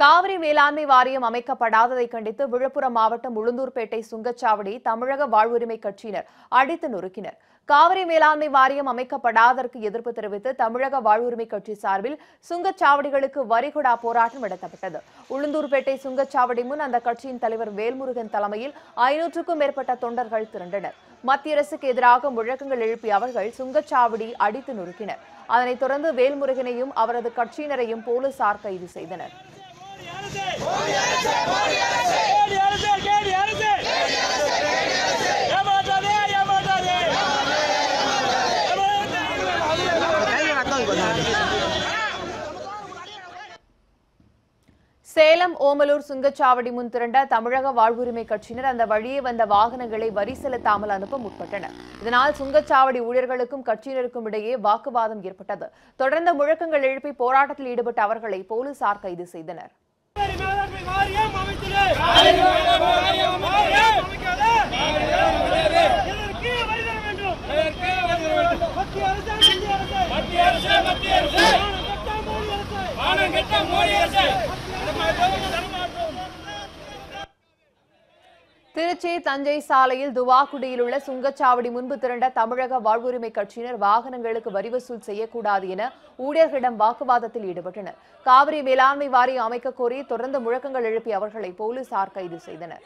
காவிரி மேலாண்மை வாரியம் அமைக்கப்படாததை கண்டித்து விழுப்புரம் மாவட்டம் உளுந்தூர்பேட்டை சுங்கச்சாவடி தமிழக வாழ்வுரிமை கட்சியினர் அடித்து நொறுக்கினர். காவிரி மேலாண்மை வாரியம் அமைக்கப்படாததற்கு எதிர்ப்பு தெரிவித்து தமிழக வாழ்வுரிமை கட்சி சார்பில் சுங்கச்சாவடிகளுக்கு வரிகுடா போராட்டம் நடத்தப்பட்டது. உளுந்தூர்பேட்டை சுங்கச்சாவடி முன் அந்த கட்சியின் தலைவர் வேல்முருகன் தலைமையில் ஐநூற்றுக்கும் மேற்பட்ட தொண்டர்கள் திரண்டனர். மத்திய அரசுக்கு எதிராக முழக்கங்கள் எழுப்பிய அவர்கள் சுங்கச்சாவடி அடித்து நொறுக்கினர். அதனைத் தொடர்ந்து வேல்முருகனையும் அவரது கட்சியினரையும் போலீசார் கைது செய்தனர். சேலம் ஓமலூர் சுங்கச்சாவடி முன் திரண்ட தமிழக வாழ்வுரிமை கட்சியினர் அந்த வழியே வந்த வாகனங்களை வரி செலுத்தாமல் அனுப்ப முற்பட்டனர். இதனால் சுங்கச்சாவடி ஊழியர்களுக்கும் கட்சியினருக்கும் இடையே வாக்குவாதம் ஏற்பட்டது. தொடர்ந்து முழக்கங்கள் எழுப்பி போராட்டத்தில் ஈடுபட்ட அவர்களை போலீசார் கைது செய்தனர். மத்திய அரசு மத்திய அரசு மத்திய அரசு மானம் மோடி அரசு. திருச்சி தஞ்சை சாலையில் துவாக்குடியில் உள்ள சுங்கச்சாவடி முன்பு திரண்ட தமிழக வாழ்வுரிமை கட்சியினர் வாகனங்களுக்கு வரி வசூல் செய்யக்கூடாது என ஊழியர்களிடம் வாக்குவாதத்தில் ஈடுபட்டனர். காவிரி மேலாண்மை வாரியம் அமைக்க கோரி தொடர்ந்து முழக்கங்கள் எழுப்பிய அவர்களை போலீசார் கைது செய்தனர்.